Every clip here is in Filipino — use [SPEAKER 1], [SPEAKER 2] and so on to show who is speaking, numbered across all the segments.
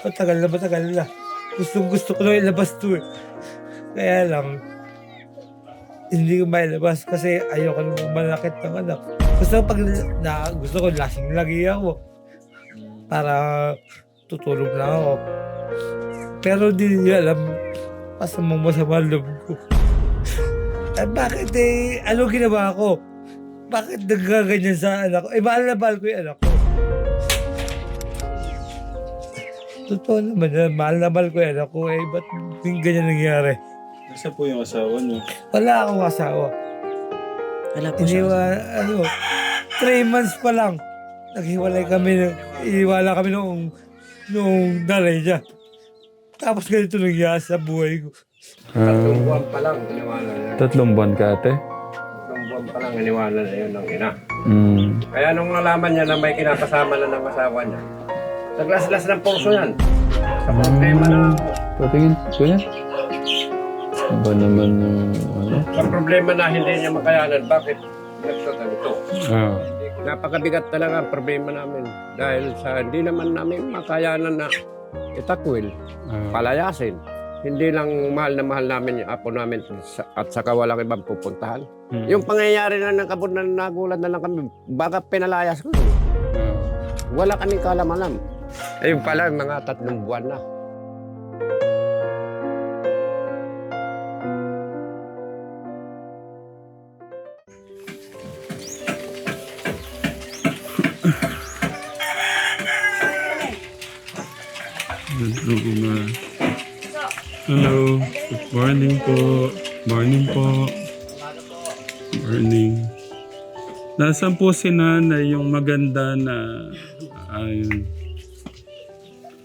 [SPEAKER 1] Matagal na matagal na. Gustong gusto ko na ilabas to eh. Kaya lang, hindi ko mailabas kasi ayoko nang malakit ng anak. Gusto ko pag na, gusto ko lasing lagi ako para tutulog lang ako. Pero di niya alam masamang masama loob ko. Eh, bakit eh, ano ginawa ko? Bakit nagkaganyan sa anak ko? Eh, mahal na mahal ko yung anak ko. Totoo naman yan, mahal na mahal ko yung anak ko. Eh, ba't yung ganyan nangyari?
[SPEAKER 2] Nasaan po yung asawa niyo?
[SPEAKER 1] Wala akong asawa.
[SPEAKER 3] Wala po siya.
[SPEAKER 1] Iniwa, ano, three months pa lang. Naghiwalay kami, ng- iniwala kami noong, noong nanay niya. Tapos ganito nangyari sa buhay ko.
[SPEAKER 4] Tatlong buwan pa lang, iniwala na.
[SPEAKER 2] tatlong buwan ka ate?
[SPEAKER 4] Tatlong buwan pa lang, iniwala na yun ng ina.
[SPEAKER 2] Mm.
[SPEAKER 4] Kaya nung nalaman niya na may kinakasama na ng asawa niya, naglaslas ng puso yan. Sa problema na,
[SPEAKER 2] Patingin, kuya. Ba naman yung ano?
[SPEAKER 4] sa problema na hindi niya makayanan, bakit nagsasalito?
[SPEAKER 2] Ah.
[SPEAKER 4] Napakabigat talaga ang problema namin. Dahil sa hindi naman namin makayanan na itakwil,
[SPEAKER 2] ah.
[SPEAKER 4] palayasin. Hindi lang mahal na mahal namin yung apo namin at saka walang ibang pupuntahan.
[SPEAKER 2] Mm.
[SPEAKER 4] Yung pangyayari na ng kabut na nagulat na lang kami, baka pinalayas ko.
[SPEAKER 2] Ah.
[SPEAKER 4] Wala kaming kalamalam. Ayun pala, mga tatlong buwan na.
[SPEAKER 2] Hello, ma. Hello. Good morning po. Morning po. Morning. Nasaan po si nanay yung maganda na... Ayun.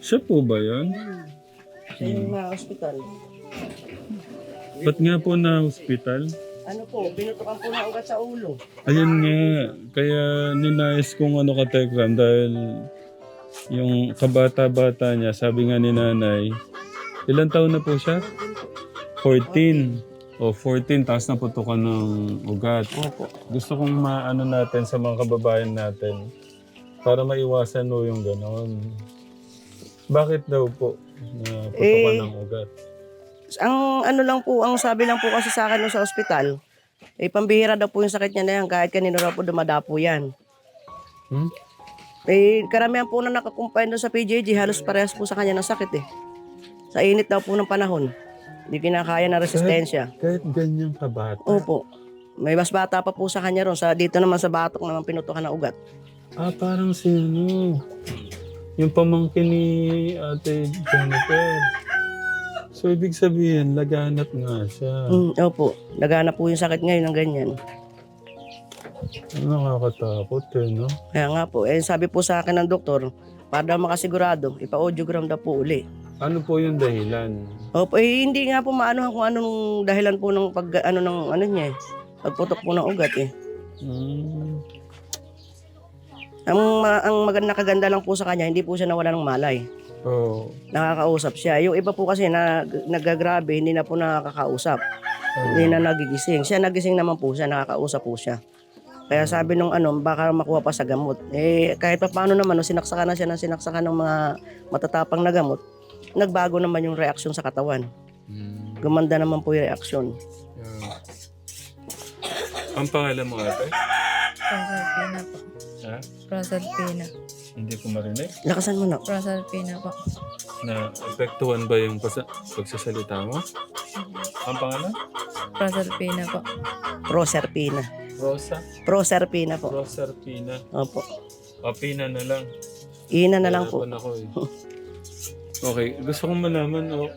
[SPEAKER 2] Siya po ba yun?
[SPEAKER 3] Sa yung mga ospital.
[SPEAKER 2] Ba't nga po na hospital?
[SPEAKER 3] Ano po, binutukan po ng ugat sa ulo.
[SPEAKER 2] Ayun nga. Kaya ninais kong ano ka Tekram dahil yung kabata-bata niya, sabi nga ni nanay, ilan taon na po siya? 14. O 14, tapos naputukan ng ugat.
[SPEAKER 3] Opo.
[SPEAKER 2] Gusto kong maano natin sa mga kababayan natin para maiwasan no yung ganon. Bakit daw po naputukan
[SPEAKER 3] Eh,
[SPEAKER 2] ng ugat?
[SPEAKER 3] Ang ano lang po, ang sabi lang po kasi sa akin nung sa ospital, eh pambihira daw po yung sakit niya na yan kahit kanino raw po dumadapo yan.
[SPEAKER 2] Hmm?
[SPEAKER 3] Eh karamihan po na nakakumpay doon sa PJG, halos parehas po sa kanya ng sakit eh. Sa init daw po ng panahon. Hindi kinakaya ng resistensya.
[SPEAKER 2] Kahit ganyan kabata.
[SPEAKER 3] Opo. May mas bata pa po sa kanya ron. Sa, dito naman sa batok naman pinutukan ng ugat.
[SPEAKER 2] Ah, parang si ano, yung pamangkin ni Ate Jennifer. So, ibig sabihin, laganap nga siya.
[SPEAKER 3] Mm, opo. Nagana po yung sakit ngayon ng ganyan.
[SPEAKER 2] Ano nakakatakot eh, no?
[SPEAKER 3] Kaya nga po, eh sabi po sa akin ng doktor, para daw makasigurado, ipa-audiogram daw po uli.
[SPEAKER 2] Ano po yung dahilan?
[SPEAKER 3] Opo, eh hindi nga po maano kung anong dahilan po ng pag ano ng ano niya eh. Pagputok po ng ugat eh.
[SPEAKER 2] Hmm.
[SPEAKER 3] Ang ma- ang maganda kaganda lang po sa kanya, hindi po siya nawala ng malay.
[SPEAKER 2] Oh.
[SPEAKER 3] Nakakausap siya. Yung iba po kasi na nagagrabe, hindi na po nakakausap. Hindi na nagigising. Siya nagising naman po siya, nakakausap po siya. Kaya sabi nung ano, baka makuha pa sa gamot. Eh, kahit pa paano naman, no, sinaksakan na siya ng sinaksakan ng mga matatapang na gamot, nagbago naman yung reaksyon sa katawan.
[SPEAKER 2] Hmm.
[SPEAKER 3] Gumanda naman po yung reaksyon.
[SPEAKER 2] Yeah. Ang pangalan mo ate?
[SPEAKER 5] Proserpina po.
[SPEAKER 2] Ha?
[SPEAKER 5] Proserpina.
[SPEAKER 2] Hindi ko marinig.
[SPEAKER 3] Lakasan mo na.
[SPEAKER 5] Proserpina po.
[SPEAKER 2] Na apektuhan ba yung pasa- pagsasalita mo? Ang pangalan?
[SPEAKER 5] Proserpina po.
[SPEAKER 3] Proserpina.
[SPEAKER 2] Rosa?
[SPEAKER 3] Proserpina po.
[SPEAKER 2] Roserpina.
[SPEAKER 3] Opo.
[SPEAKER 2] O, Pina na lang.
[SPEAKER 3] Ina na lang po.
[SPEAKER 2] Nahirapan ako eh. Okay, gusto kong malaman, oh,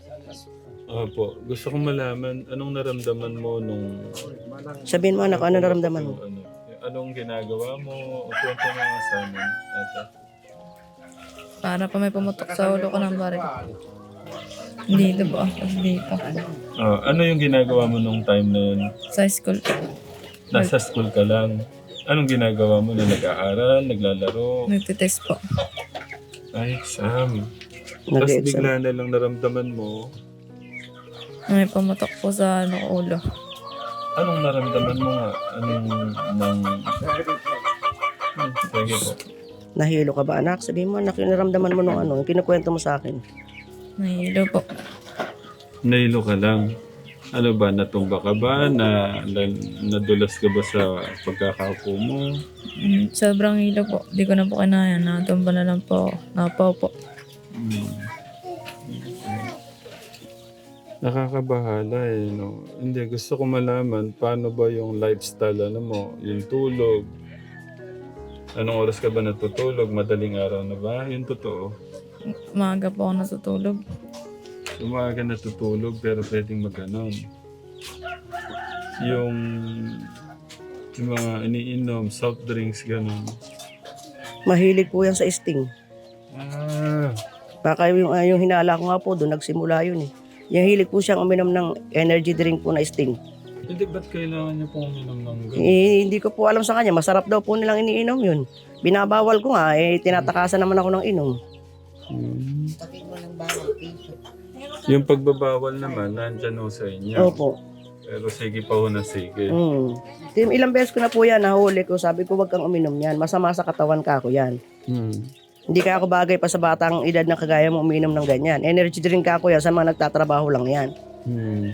[SPEAKER 2] Opo, gusto kong malaman anong naramdaman mo nung...
[SPEAKER 3] Sabihin mo anak, ano naramdaman mo?
[SPEAKER 2] Ano, anong ginagawa mo? O kwento mo nga sa amin, ate.
[SPEAKER 5] Para pa may pumutok sa ulo ko ng baril. Dito. Tapos dito.
[SPEAKER 2] Oh, ano yung ginagawa mo nung time na yun?
[SPEAKER 5] Sa school.
[SPEAKER 2] Nasa school ka lang. Anong ginagawa mo na nag-aaral, naglalaro?
[SPEAKER 5] Nagtitest po.
[SPEAKER 2] Ay, Sam. Tapos
[SPEAKER 3] Nag-exam.
[SPEAKER 2] bigla na lang naramdaman mo,
[SPEAKER 5] May pumutok po sa ano, ulo.
[SPEAKER 2] Anong naramdaman mo nga? Anong nang... Hmm, sige po.
[SPEAKER 3] Nahilo ka ba anak? Sabi mo anak, yung naramdaman mo nung ano, yung kinukwento mo sa akin.
[SPEAKER 5] Nahilo po.
[SPEAKER 2] Nailo ka lang. Ano ba, natumba ka ba? Na, na nadulas ka ba sa pagkakaupo mo?
[SPEAKER 5] Mm, sobrang hilo po. Di ko na po kinaya. Natumba na lang po. Napaw po.
[SPEAKER 2] Hmm. Nakakabahala eh, no? Hindi, gusto ko malaman paano ba yung lifestyle, ano mo, yung tulog. Anong oras ka ba natutulog? Madaling araw na ba? Yung totoo.
[SPEAKER 5] Maaga po ako natutulog.
[SPEAKER 2] Umaga natutulog pero pwedeng maganon. Yung, yung mga iniinom, soft drinks, ganon.
[SPEAKER 3] Mahilig po yan sa sting.
[SPEAKER 2] Ah,
[SPEAKER 3] Baka yung, ah, yung hinala ko nga po, doon nagsimula yun eh. Yung hilig po siyang uminom ng energy drink po na sting.
[SPEAKER 2] hindi ba't kailangan niyo pong uminom ng ganon?
[SPEAKER 3] Eh, hindi ko po alam sa kanya, masarap daw po nilang iniinom yun. Binabawal ko nga, eh, tinatakasan naman ako ng inom.
[SPEAKER 2] Hmm. Yung pagbabawal naman, nandyan ho sa inyo.
[SPEAKER 3] Opo.
[SPEAKER 2] Pero sige pa ho na sige.
[SPEAKER 3] Mm. Tim, ilang beses ko na po yan, nahuli ko. Sabi ko, wag kang uminom yan. Masama sa katawan ka ako yan.
[SPEAKER 2] Hmm.
[SPEAKER 3] Hindi ka ako bagay pa sa batang edad na kagaya mo uminom ng ganyan. Energy drink ka ako yan sa mga nagtatrabaho lang yan.
[SPEAKER 2] Hmm.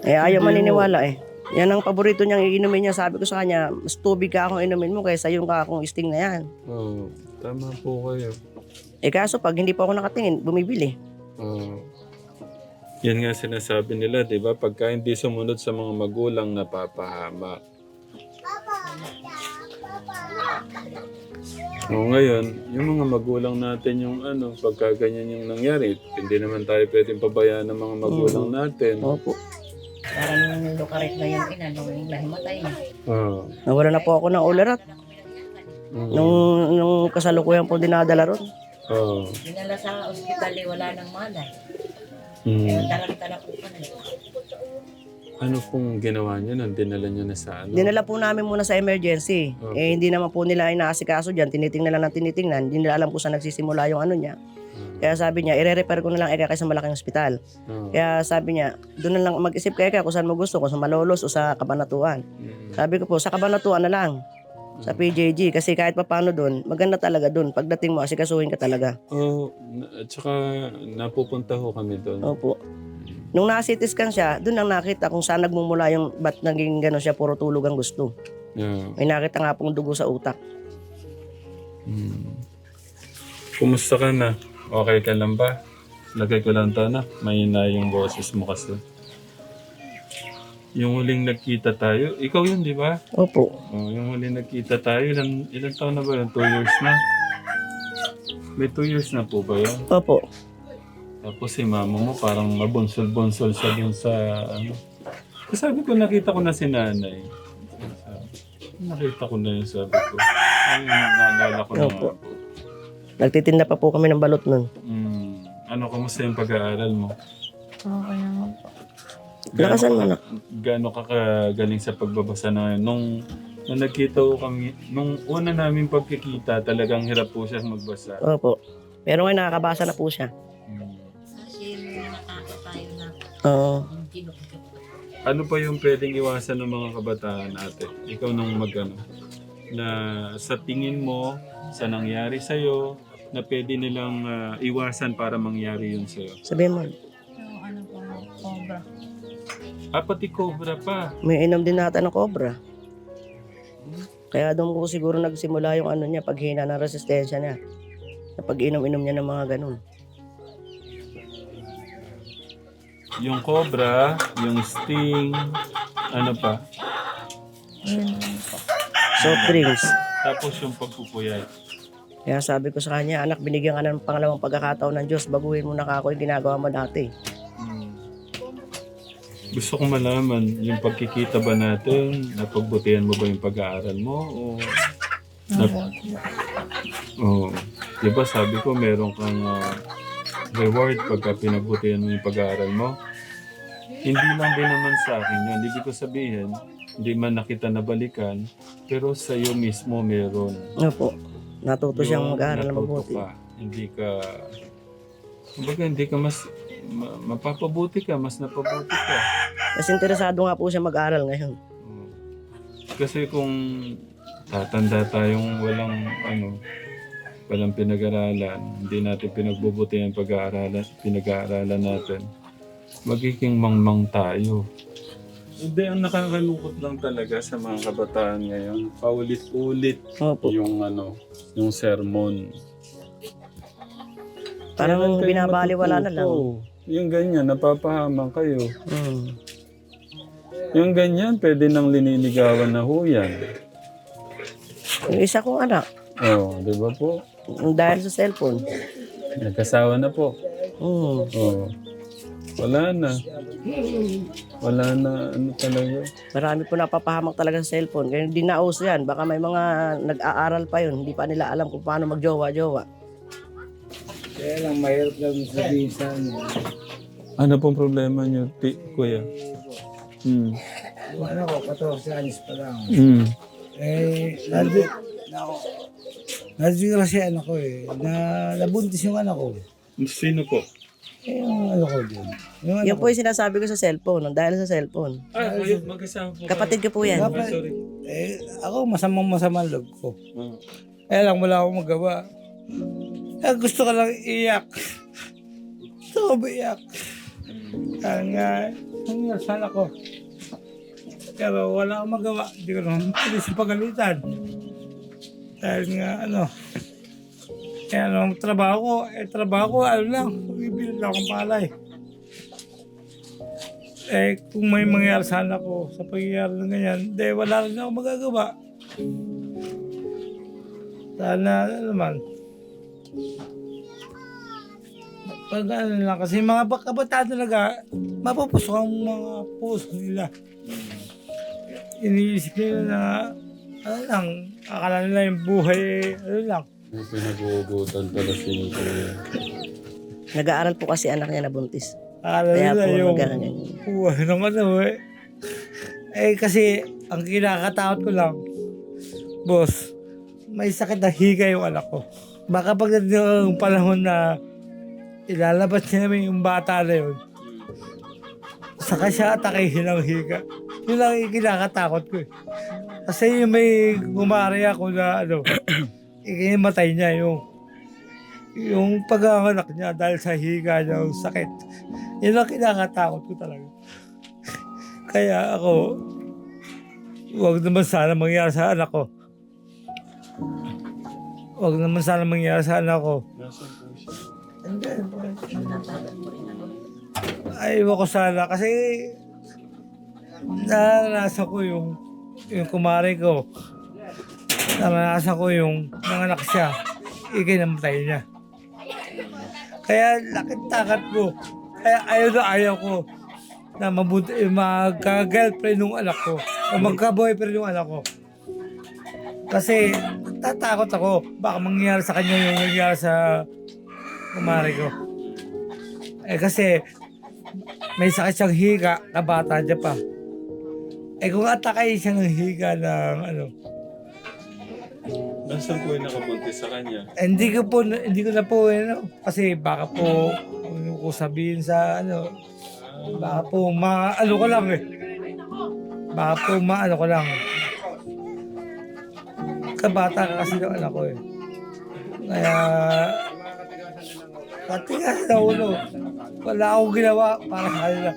[SPEAKER 3] Eh, ayaw
[SPEAKER 2] Hindi
[SPEAKER 3] maniniwala eh. Yan ang paborito niyang iinumin niya. Sabi ko sa kanya, mas tubig ka akong inumin mo kaysa yung ka akong sting na yan.
[SPEAKER 2] Oh, tama po kayo.
[SPEAKER 3] Eh kaso pag hindi pa ako nakatingin, bumibili.
[SPEAKER 2] Oh. Yan nga sinasabi nila, di ba? Pagka hindi sumunod sa mga magulang, napapahama. O ngayon, yung mga magulang natin yung ano, pagka ganyan yung nangyari, hindi naman tayo pwedeng pabayaan ng mga magulang natin.
[SPEAKER 3] Opo.
[SPEAKER 6] Parang nung lukarit na yung ina, nung nahimatay niya.
[SPEAKER 2] Oh.
[SPEAKER 3] Nawala na po ako ng ulerat.
[SPEAKER 2] Mm.
[SPEAKER 3] Nung, nung kasalukuyan po dinadala ron.
[SPEAKER 2] Oh.
[SPEAKER 6] Dinala sa ospital, eh, wala nang malay.
[SPEAKER 2] Mm.
[SPEAKER 6] Talag-talag po pa na.
[SPEAKER 2] Ano pong ginawa niyo nun? Dinala niyo na sa ano?
[SPEAKER 3] Dinala po namin muna sa emergency.
[SPEAKER 2] Okay.
[SPEAKER 3] Eh hindi naman po nila inaasikaso diyan, tinitingnan lang ng tinitingnan. Hindi nila alam kung saan nagsisimula yung ano niya.
[SPEAKER 2] Mm.
[SPEAKER 3] Kaya sabi niya, ire-repair ko na lang eka kaysa malaking ospital.
[SPEAKER 2] Oh.
[SPEAKER 3] Kaya sabi niya, doon na lang mag-isip kaya kung saan mo gusto, kung sa Malolos o sa Kabanatuan.
[SPEAKER 2] Mm.
[SPEAKER 3] Sabi ko po, sa Kabanatuan na lang. Sa PJG. Kasi kahit pa paano doon, maganda talaga doon. Pagdating mo, asikasuhin ka talaga.
[SPEAKER 2] Oh, na- at saka napupunta ho kami doon.
[SPEAKER 3] Opo. Nung na-CT scan siya, doon lang nakita kung saan nagmumula yung ba't naging gano'n siya, puro tulog ang gusto.
[SPEAKER 2] Yeah.
[SPEAKER 3] May nakita nga pong dugo sa utak.
[SPEAKER 2] Hmm. Kumusta ka na? Okay ka lang ba? Lagay ko lang to na. Mahina yung boses mo kasi. Yung huling nagkita tayo, ikaw yun, di ba?
[SPEAKER 3] Opo.
[SPEAKER 2] Oh, yung huling nagkita tayo, ilan, ilan taon na ba yun? Two years na? May two years na po ba yun?
[SPEAKER 3] Opo.
[SPEAKER 2] Tapos si mama mo parang mabonsol-bonsol siya dun sa ano. Kasi Sabi ko nakita ko na si nanay. Nakita ko na yun sabi ko. Ay, naalala ko na nga po.
[SPEAKER 3] Nagtitinda pa po kami ng balot nun.
[SPEAKER 2] Mm. Ano, kamusta yung pag-aaral mo?
[SPEAKER 5] Okay naman po.
[SPEAKER 3] Lakasan mo na.
[SPEAKER 2] Gaano ka kagaling sa pagbabasa na yun? Nung, nung nagkita ko kami, nung una namin pagkikita, talagang hirap po siya magbasa.
[SPEAKER 3] Opo. Pero ngayon nakakabasa na po siya.
[SPEAKER 2] Mm.
[SPEAKER 3] Oo.
[SPEAKER 2] Ano pa yung pwedeng iwasan ng mga kabataan natin? Ikaw nang magano na sa tingin mo sa nangyari sa'yo na pwede nilang ah, iwasan para mangyari yun sa'yo.
[SPEAKER 3] Sabihin mo,
[SPEAKER 5] Yung ano po, cobra.
[SPEAKER 2] Ah, pati cobra pa.
[SPEAKER 3] may inom din nata ng cobra. Kaya doon ko siguro nagsimula yung ano niya, paghina ng resistensya niya. Na pag-inom-inom niya ng mga ganun.
[SPEAKER 2] Yung cobra, yung sting, ano pa.
[SPEAKER 3] Soft drinks.
[SPEAKER 2] Tapos yung pagpupuyat.
[SPEAKER 3] Kaya sabi ko sa kanya, anak, binigyan ka ng pangalawang pagkakataon ng Diyos, baguhin mo na ako yung ginagawa mo dati.
[SPEAKER 2] Hmm. Gusto kong malaman, yung pagkikita ba natin, napagbutihan mo ba yung pag-aaral mo? O,
[SPEAKER 5] Nabuti po.
[SPEAKER 2] oh, di ba sabi ko meron kang ah, reward pagka pinagbutihan mo yung pag-aaral mo? Hindi lang din naman sa akin yun. Hindi ko sabihin, hindi man nakita na balikan, pero sa iyo mismo meron.
[SPEAKER 3] Opo. Natuto siyang mag-aaral na
[SPEAKER 2] natuto
[SPEAKER 3] mabuti.
[SPEAKER 2] ka. Hindi ka, kumbaga hindi ka mas, ma- mapapabuti ka, mas napabuti ka.
[SPEAKER 3] Kasi interesado nga po siya mag-aaral ngayon.
[SPEAKER 2] Mm. Kasi kung tatanda tayong walang ano, walang pinag-aralan, hindi natin pinagbubutihan pag-aaralan, pinag-aaralan natin, magiging mangmang tayo. Hindi, ang nakakalungkot lang talaga sa mga kabataan ngayon, paulit-ulit
[SPEAKER 3] Opo.
[SPEAKER 2] yung ano, yung sermon.
[SPEAKER 3] Parang
[SPEAKER 2] Kailan kayo
[SPEAKER 3] binabaliwala na lang.
[SPEAKER 2] matututo? Yung ganyan, napapahamak kayo.
[SPEAKER 3] Mm.
[SPEAKER 2] Yung ganyan, pwede nang liniligawan na ho yan.
[SPEAKER 3] Yung isa kong anak,
[SPEAKER 2] Oo, di ba po?
[SPEAKER 3] dahil sa cellphone.
[SPEAKER 2] Nagkasawa na po.
[SPEAKER 3] Mm.
[SPEAKER 2] Oo. Wala na. Wala na, ano talaga.
[SPEAKER 3] Marami po napapahamak talaga sa cellphone. Kaya hindi na uso yan. Baka may mga nag-aaral pa yun. Hindi pa nila alam kung paano magjowa-jowa.
[SPEAKER 1] Kaya lang, mahirap lang sabihin sa ano.
[SPEAKER 2] Ano pong problema niyo, ti, kuya? Hmm.
[SPEAKER 1] Ano ko, 14 anos pa lang.
[SPEAKER 2] Hmm.
[SPEAKER 1] Eh, nandun, na ako. Nandun kasi anak ko eh, na nabuntis yung anak ko.
[SPEAKER 2] Sino po?
[SPEAKER 1] Yung ano ko. Yung ano
[SPEAKER 3] po yung sinasabi ko sa cellphone. Dahil sa cellphone.
[SPEAKER 2] Ah, kayo, magkasama po.
[SPEAKER 3] Kapatid ko po yan.
[SPEAKER 1] Dapat,
[SPEAKER 2] Sorry.
[SPEAKER 1] eh, ako masamang masamang loob ko.
[SPEAKER 2] Ah.
[SPEAKER 1] Eh lang, wala akong magawa. Eh, gusto ko lang iyak. Gusto ko iyak. Kaya nga, ang sana ko. Pero wala akong magawa. Hindi ko naman pwede sa pagalitan. Dahil nga, ano, eh, ano, ang trabaho ko, eh, trabaho ko, ano lang, lang akong palay. Eh, kung may mangyari sa anak ko, sa pangyayari ng ganyan, de, wala rin ako magagawa. Sana, ano naman, pag ano lang, kasi mga ba- kabataan talaga, mapupusok ang mga puso nila. Iniisip nila na, ano lang, akala nila yung buhay, ano lang.
[SPEAKER 2] May pinag-uugutan pala si kuya.
[SPEAKER 3] Nag-aaral po kasi anak niya na buntis.
[SPEAKER 1] Akala
[SPEAKER 3] Kaya
[SPEAKER 1] nila
[SPEAKER 3] po
[SPEAKER 1] yung
[SPEAKER 3] nagkaganyan.
[SPEAKER 1] buhay ng ano eh. Eh kasi, ang kinakatakot ko lang, boss, may sakit na higa yung anak ko. Baka pagdating ang panahon na ilalabas niya namin yung bata na yun, saka siya atakihin ng higa. Yun lang yung kinakatakot ko eh. Kasi yung may gumari ako na ano, ikimatay niya yung yung pag-aanganak niya dahil sa higa niya yung sakit. Yun ang kinakatakot ko talaga. Kaya ako, huwag naman sana mangyari sa anak ko. Huwag naman sana mangyari sa anak ko.
[SPEAKER 2] Nasaan po siya?
[SPEAKER 1] Ay, ko sana kasi naranasan ko yung yung kumare ko. Naranasan ko yung nanganak siya. Ikinamatay niya. Kaya lakit takat ko. Kaya ayaw na ayaw ko na mabuti, magka-girlfriend ng anak ko o magka-boyfriend ng anak ko. Kasi tatakot ako baka mangyari sa kanya yung nangyari sa kumare ko. Eh kasi may sakit siyang higa na bata niya pa. Eh kung atakay siya ng higa ng ano,
[SPEAKER 2] Nasaan po yung nakabuntis sa kanya?
[SPEAKER 1] hindi ko po, hindi ko na po, ano, kasi baka po, ano ko sabihin sa ano, baka po, ma, ano ko lang eh. Baka po, ma, ano ko lang. Kabata ka kasi ng anak ko eh. Kaya, patigas na ulo. Wala akong ginawa para sa kanila.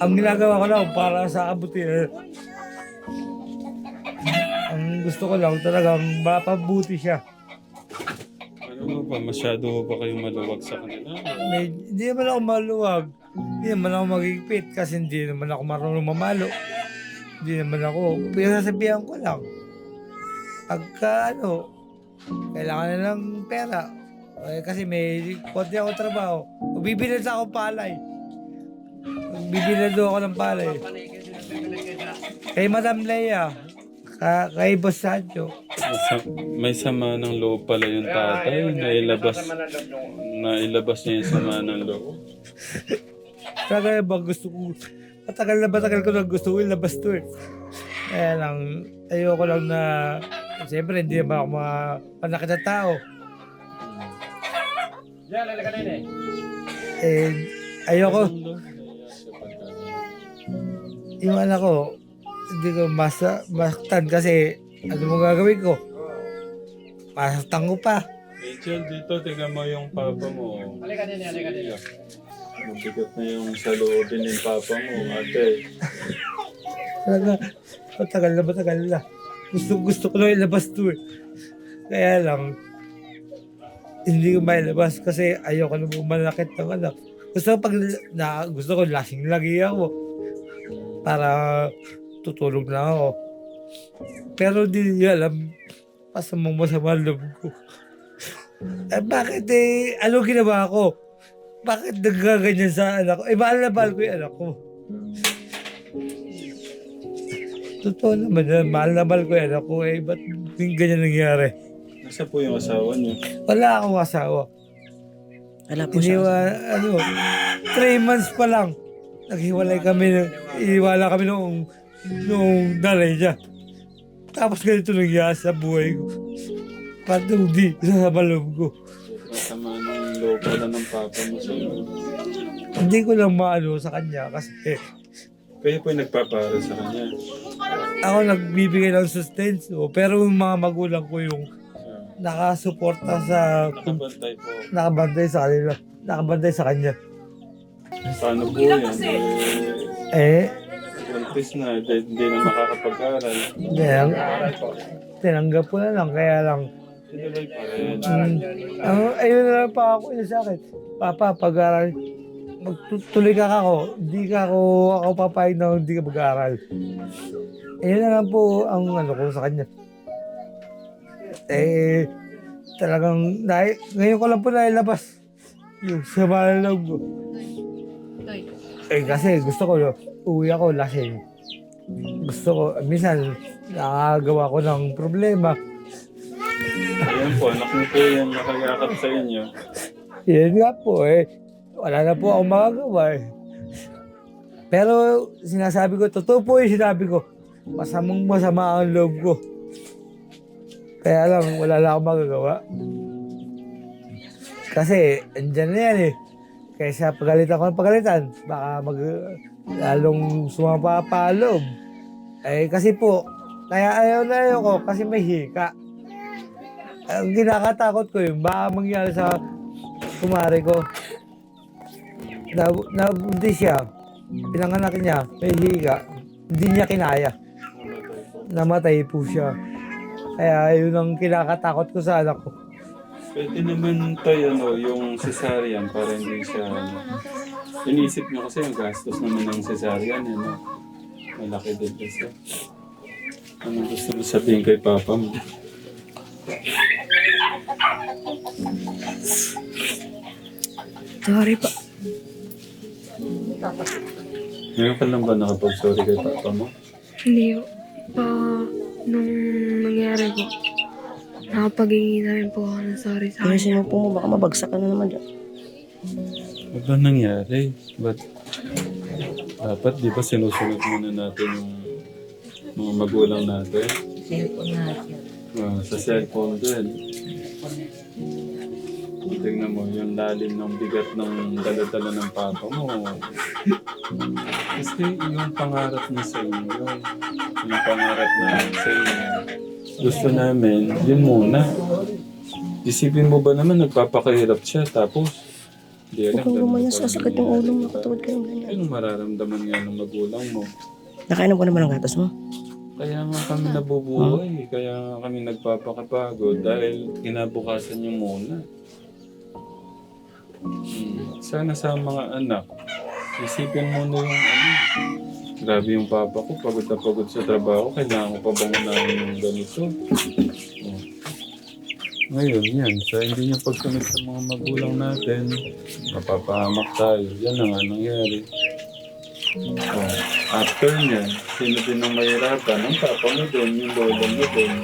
[SPEAKER 1] Ang ginagawa ko lang para sa kabutihan. Ang gusto ko lang talagang mapabuti siya.
[SPEAKER 2] Ano ba, masyado ba kayong maluwag sa kanila?
[SPEAKER 1] May, hindi naman ako maluwag. Hindi naman ako magigpit kasi hindi naman ako marunong mamalo. Hindi naman ako. Pinasasabihan ko lang. Pagka ano, kailangan na ng pera. Eh, kasi may konti ako trabaho. Bibili na ako palay. Bibili doon ako ng palay. Kay Madam Leia, ka, kay Boss Sancho,
[SPEAKER 2] Sa- may sama ng loob pala yung tatay. Nailabas, nailabas niya yung sama ng loob.
[SPEAKER 1] Talaga ba gusto ko, matagal na matagal ko na gusto ko ilabas to eh. Kaya lang, ayoko lang na, siyempre hindi naman ako mga panakit na tao.
[SPEAKER 4] Yan, lalaka na yun eh.
[SPEAKER 1] Eh, ayoko, yung anak ko, hindi ko masa, masaktan kasi ano mo gagawin ko? Pasastan ko pa.
[SPEAKER 2] Rachel, dito, tingnan mo yung papa mo.
[SPEAKER 4] Halika din, halika din.
[SPEAKER 2] Mabigat na yung sa loobin ng papa mo, ate.
[SPEAKER 1] Talaga, matagal na matagal na. Gusto, gusto ko lang ilabas to eh. Kaya lang, hindi ko mailabas kasi ayoko na manakit ng anak. Gusto ko pag na, gusto ko lasing lagi ako para tutulog lang ako. Pero hindi niya alam pasamang masama ang loob ko. Eh, bakit eh, ano ginawa ko? Bakit nagkaganyan sa anak ko? Eh, mahal na mahal ko yung anak ko. Totoo naman yan. Mahal na mahal ko yung anak ko. Eh, ba't yung ganyan nangyari?
[SPEAKER 2] Nasa po yung asawa niyo?
[SPEAKER 1] Wala akong asawa.
[SPEAKER 3] Wala po siya.
[SPEAKER 1] Iniwa, ano, three months pa lang. Naghiwalay kami, iniwala kami nung, nung nanay niya. Tapos ganito nangyari sa buhay ko. Parang hindi, sa loob ko.
[SPEAKER 2] Sobrang sama ng loob pala ng papa mo sa iyo.
[SPEAKER 1] Hindi ko lang maano sa kanya kasi
[SPEAKER 2] Kayo po yung nagpapaaral sa kanya.
[SPEAKER 1] ako nagbibigay ng sustenance. Pero yung mga magulang ko yung
[SPEAKER 2] Siya.
[SPEAKER 1] nakasuporta sa
[SPEAKER 2] Nakabantay po.
[SPEAKER 1] nakabantay sa kanila. Nakabantay sa kanya.
[SPEAKER 2] Paano po yan? Eh,
[SPEAKER 1] Eh,
[SPEAKER 2] buntis na, di- hindi na makakapag-aral.
[SPEAKER 1] tinang, tinanggap ko na lang. Kaya lang,
[SPEAKER 2] Tuloy pa rin.
[SPEAKER 1] mm, ang, ayun na lang pa ako yun sa akin. Papa, pag-aral, magtuloy ka ako. Hindi ka ako, ako papayag na hindi ka mag-aaral. Ayun na lang po ang ano ko sa kanya. Eh, talagang, na, ngayon ko lang po nailabas. Yung sama ng loob ko. Eh kasi gusto ko, uwi ako lasing. Gusto ko, minsan nakagawa ko ng problema.
[SPEAKER 2] Ayan po, anak niyo po yan nakayakap sa inyo.
[SPEAKER 1] Yan nga po eh. Wala na po akong magagawa eh. Pero sinasabi ko, totoo po yung sinabi ko. Masamang masama ang loob ko. Kaya lang, wala na akong magagawa. Kasi, andyan na yan eh. Kaysa pagalitan ko ng pagalitan, baka mag, lalong sumapa pa loob. Eh, kasi po, kaya ayaw na ayaw ko kasi may hika. Ang kinakatakot ko yung baka mangyari sa kumari ko. Na, nabuntis siya. Pinanganak niya, may hika. Hindi niya kinaya. Namatay po siya. Kaya yun ang kinakatakot ko sa anak ko.
[SPEAKER 2] Pwede naman tayo ano, yung cesarean para hindi siya ano. Inisip niyo kasi yung gastos naman ng cesarean, ano. Malaki din kasi. Ano gusto mo sabihin kay papa mo?
[SPEAKER 5] Sorry pa.
[SPEAKER 2] Ngayon ka lang ba nakapag-sorry kay papa mo?
[SPEAKER 7] Hindi. Pa, nung nangyari po, nakapaghingi na rin po ako ng sorry sa
[SPEAKER 3] Kaya
[SPEAKER 7] kanya.
[SPEAKER 3] sinupo mo, baka mabagsak ka na naman dyan.
[SPEAKER 2] Ano ba nangyari? Ba't dapat di ba sinusunod muna natin yung mga magulang natin?
[SPEAKER 6] Cellphone na siya.
[SPEAKER 2] Ah, sa cellphone din. Tingnan mo, yung lalim ng bigat ng daladala ng papa mo. Kasi yung pangarap niya sa inyo, yung pangarap na sa inyo, gusto namin, yun muna. Isipin mo ba naman, nagpapakahirap siya, tapos, di alam,
[SPEAKER 3] Huwag kang
[SPEAKER 2] ganun
[SPEAKER 3] gumanyan
[SPEAKER 2] pa
[SPEAKER 3] sa
[SPEAKER 2] rin
[SPEAKER 3] sakit ng ulo mo, katawad ka ng ganyan.
[SPEAKER 2] Anong mararamdaman nga ng magulang mo?
[SPEAKER 3] Nakainom ko naman ang gatas mo.
[SPEAKER 2] Kaya nga kami nabubuhay, kaya nga kami nagpapakapagod dahil kinabukasan niyo muna. Hmm. Sana sa mga anak, isipin mo na yung ano. Grabe yung papa ko, pagod na pagod sa trabaho, kailangan ko pa bang unahin yung ganito. Oh. Ngayon, yan. Sa hindi niya pagsunod sa mga magulang natin, mapapahamak tayo. Yan na nga nangyari. Oh, after niyan, sino din ang mahirapan? Ang papa mo din, yung lolo mo din.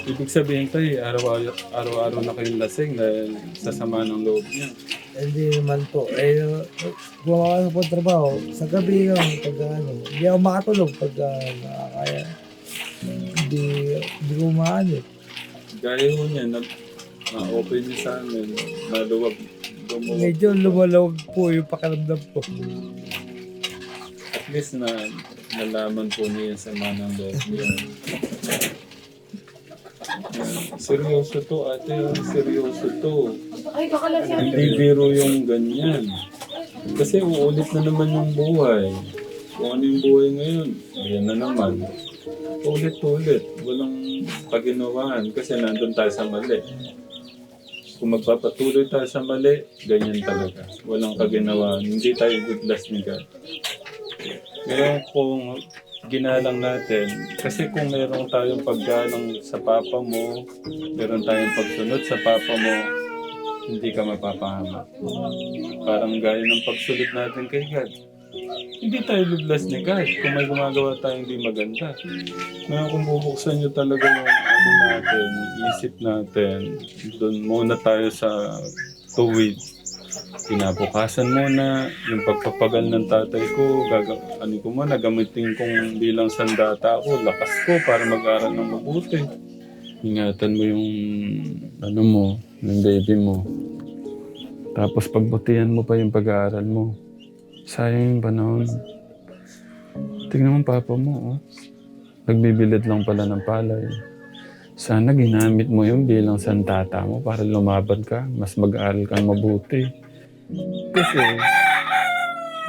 [SPEAKER 2] Ibig sabihin tayo, araw-araw, araw-araw na kayong lasing dahil sa sama ng loob niya.
[SPEAKER 1] Hindi naman po. Eh, gumawa ko po trabaho. Sa gabi lang, pag ano, hindi ako makatulog pag uh, nakakaya. Hindi, hindi ko maano.
[SPEAKER 2] Gaya ho niya, na, na-open niya sa amin, maluwag, lumuwag.
[SPEAKER 1] Medyo lumalawag po yung pakiramdam ko.
[SPEAKER 2] At least na nalaman po niya yung sama ng loob niya. Seryoso to, ate. oh, Seryoso to. Hindi biro yung ganyan. Kasi uulit na naman yung buhay. Kung ano yung buhay ngayon, yan na naman. Ulit-ulit. Walang paginawaan kasi nandun tayo sa mali. Kung magpapatuloy tayo sa mali, ganyan talaga. Walang kaginawaan. Hindi tayo goodless ni God. Ngayon kung ginalang natin, kasi kung meron tayong paggalang sa papa mo, meron tayong pagsunod sa papa mo, hindi ka mapapahamak. Parang gaya ng pagsulit natin kay God. Hindi tayo lublas ni God kung may gumagawa tayong hindi maganda. Ngayon kung bubuksan nyo talaga yung ano natin, isip natin, doon muna tayo sa tuwid. Kinabukasan muna, yung pagpapagal ng tatay ko, gaga, ano ko muna, gamitin kong bilang sandata ako, lakas ko para mag-aral ng mabuti. Ingatan mo yung, ano mo, yung baby mo. Tapos pagbutihan mo pa yung pag-aaral mo. Sayang yung panahon. Tingnan mo papa mo, oh. Nagbibilid lang pala ng palay. Sana ginamit mo yun bilang sandata mo para lumaban ka. Mas mag-aaral kang mabuti. Kasi,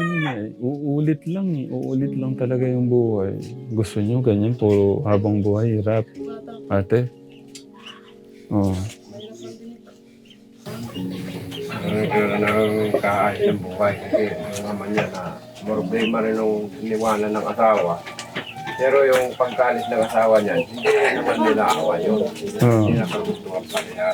[SPEAKER 2] ano nga eh, uulit lang eh. Uulit lang talaga yung buhay. Gusto nyo ganyan, puro habang buhay, hirap. Ate? Oh.
[SPEAKER 4] Ang ng kaayos ng buhay kasi yung naman niya na problema rin nung iniwanan ng asawa. Pero yung pagkalis ng asawa niya, hindi naman nila awa yun.
[SPEAKER 2] Ah.
[SPEAKER 4] Hindi nakagustuhan pa nila.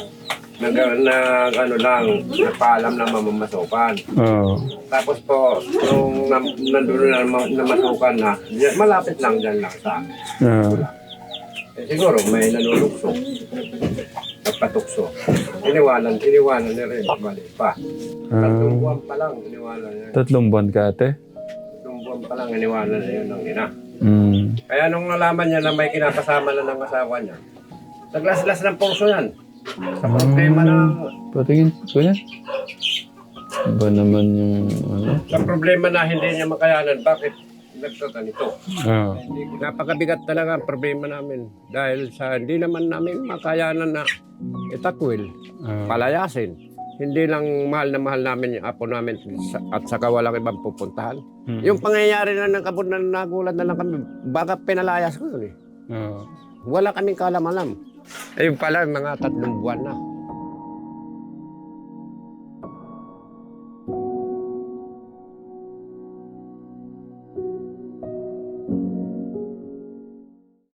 [SPEAKER 4] Nag, nag, ano lang, nagpaalam na mamamasukan.
[SPEAKER 2] Oh.
[SPEAKER 4] Tapos po, nung na, nandun na ma- namasukan na, malapit lang dyan lang sa amin.
[SPEAKER 2] Ah.
[SPEAKER 4] Eh, siguro may nanulukso. Nagpatukso. Iniwanan, iniwanan na rin. Mali pa. Tatlong
[SPEAKER 2] Ah.
[SPEAKER 4] buwan pa lang, iniwanan na.
[SPEAKER 2] Tatlong buwan ka, ate?
[SPEAKER 4] Tatlong buwan pa lang, iniwanan na yun ng ina.
[SPEAKER 2] Mm.
[SPEAKER 4] Kaya nung nalaman niya na may kinakasama na ng asawa niya, naglaslas ng pulso yan. Sa problema ng,
[SPEAKER 2] Patingin, kuya. Ba naman yung ano?
[SPEAKER 4] sa problema na hindi niya makayanan, bakit nagtatanito?
[SPEAKER 2] Ah.
[SPEAKER 4] Napakabigat talaga ang problema namin dahil sa hindi naman namin makayanan na itakwil,
[SPEAKER 2] Ah.
[SPEAKER 4] palayasin. Hindi lang mahal na mahal namin yung apo namin at saka walang ibang pupuntahan.
[SPEAKER 2] Mm.
[SPEAKER 4] Yung pangyayari na ng kabut na nagulat na lang kami, baka pinalayas ko yun eh.
[SPEAKER 2] Ah.
[SPEAKER 4] Wala kaming kalam-alam. Ayun pala, mga tatlong buwan na.